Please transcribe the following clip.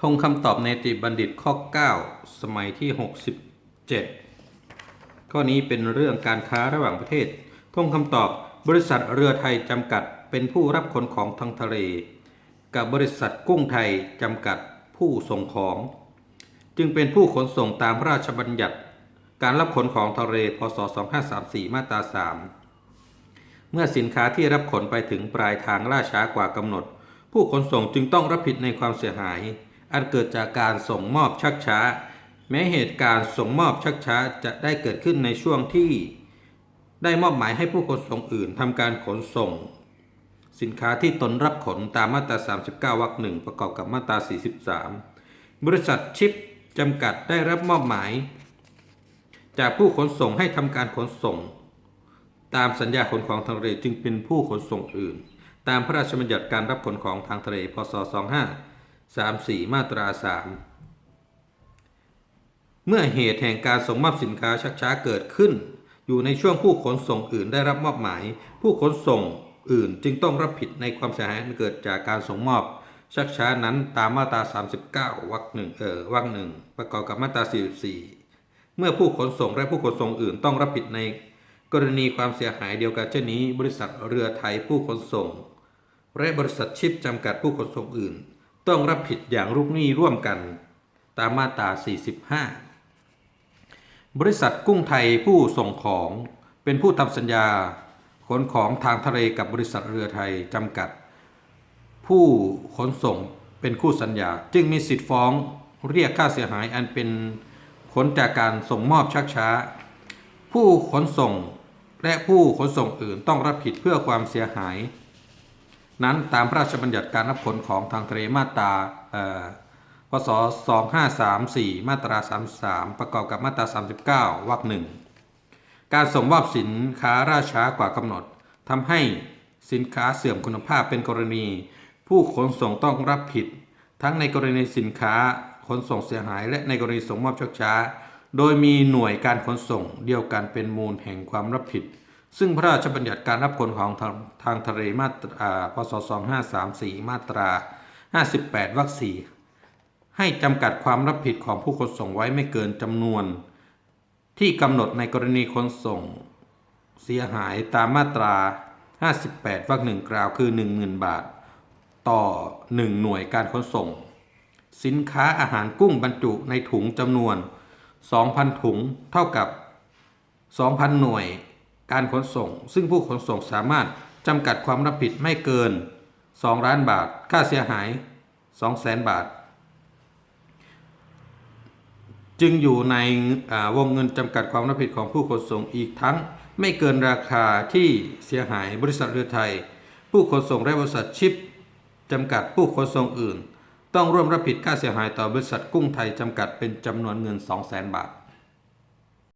ทงคำตอบในติบัณฑิตข้อ 9 สมัยที่ 67 ข้อนี้เป็นเรื่องการค้าระหว่างประเทศ ทงคำตอบบริษัทเรือไทยจำกัดเป็นผู้รับขนของทางทะเล กับบริษัทกุ้งไทยจำกัดผู้ส่งของ จึงเป็นผู้ขนส่งตามพระราชบัญญัติ การรับขนของทะเลพศ 2534 มาตรา 3 เมื่อสินค้าที่รับขนไปถึงปลายทางล่าช้ากว่ากำหนด ผู้ขนส่งจึงต้องรับผิดในความเสียหาย อันเกิดจากการส่งมอบชักช้า แม้เหตุการณ์ส่งมอบชักช้าจะได้เกิดขึ้นในช่วงที่ ได้มอบหมายให้ผู้ขนส่งอื่นทำการขนส่ง สินค้าที่ตนรับขนตามมาตรา 39 วรรคหนึ่งประกอบกับมาตรา 43 บริษัทชิปจำกัดได้รับมอบหมาย จากผู้ขนส่งให้ทำการขนส่ง ตามสัญญาขนของทางทะเลจึงเป็นผู้ขนส่งอื่น ตามพระราชบัญญัติการรับขนของทางทะเลพศ 34 มาตรา 3 เมื่อเหตุแห่งการส่งมอบสินค้าชักช้าเกิดขึ้น อยู่ในช่วงผู้ขนส่งอื่นได้รับมอบหมาย ผู้ขนส่งอื่นจึงต้องรับผิดในความเสียหายเกิดจากการส่งมอบ ชักช้านั้นตามมาตรา 39วรรคหนึ่งเออวรรคหนึ่งประกอบกับมาตรา 44 เมื่อผู้ขนส่งและผู้ขนส่งอื่นต้องรับผิดในกรณีความเสียหายเดียวกันเช่นนี้ บริษัทเรือไทยผู้ขนส่งและบริษัทชิปจำกัดผู้ขนส่งอื่น ต้องรับผิดอย่างลูกหนี้ร่วมกัน ตามมาตรา 45 บริษัทกุ้งไทยผู้ส่งของเป็นผู้ทำสัญญา ขนของทางทะเลกับบริษัทเรือไทยจำกัด ผู้ขนส่งเป็นคู่สัญญา จึงมีสิทธิ์ฟ้องเรียกค่าเสียหายอันเป็นผลจากการส่งมอบชักช้า ผู้ขนส่งและผู้ขนส่งอื่นต้องรับผิดเพื่อความเสียหาย นั้นตามพระราชบัญญัติการรับขนของทางทะเลมาตราพศ2534 มาตรา 33 ประกอบกับมาตรา 39 วรรคหนึ่งการส่งมอบสินค้าราช้ากว่ากำหนดทำให้สินค้าเสื่อมคุณภาพเป็นกรณี ผู้ขนส่งต้องรับผิด ทั้งในกรณีสินค้าขนส่งเสียหาย และในกรณีส่งมอบชักช้า โดยมีหน่วยการขนส่งเดียวกันเป็นมูลแห่งความรับผิด ซึ่งพระราชบัญญัติการรับขนของทางทางทะเลมาตราอ่าพศ2534 มาตรา 58 วรรคสี่ให้จำกัดความรับผิดของผู้ขนส่งไว้ไม่เกินจำนวน ที่กำหนดในกรณีขนส่ง เสียหายตามมาตรา 58 วรรคหนึ่งกล่าวคือ 10,000 บาท ต่อ 1 หน่วยการขนส่ง สินค้าอาหารกุ้งบรรจุในถุงจำนวน 2,000 ถุงเท่ากับ 2,000 หน่วย การขนส่ง ซึ่งผู้ขนส่งสามารถจำกัดความรับผิดไม่เกิน 2 ล้านบาท ค่าเสียหาย 200,000บาท จึงอยู่ในวงเงินจำกัดความรับผิดของผู้ขนส่งอีกทั้งไม่เกินราคาที่เสียหายบริษัทเรือไทย ผู้ขนส่งและบริษัทชิปจำกัดผู้ขนส่งอื่น ต้องร่วมรับผิดค่าเสียหายต่อบริษัทกุ้งไทยจำกัดเป็นจำนวนเงิน 200,000 บาท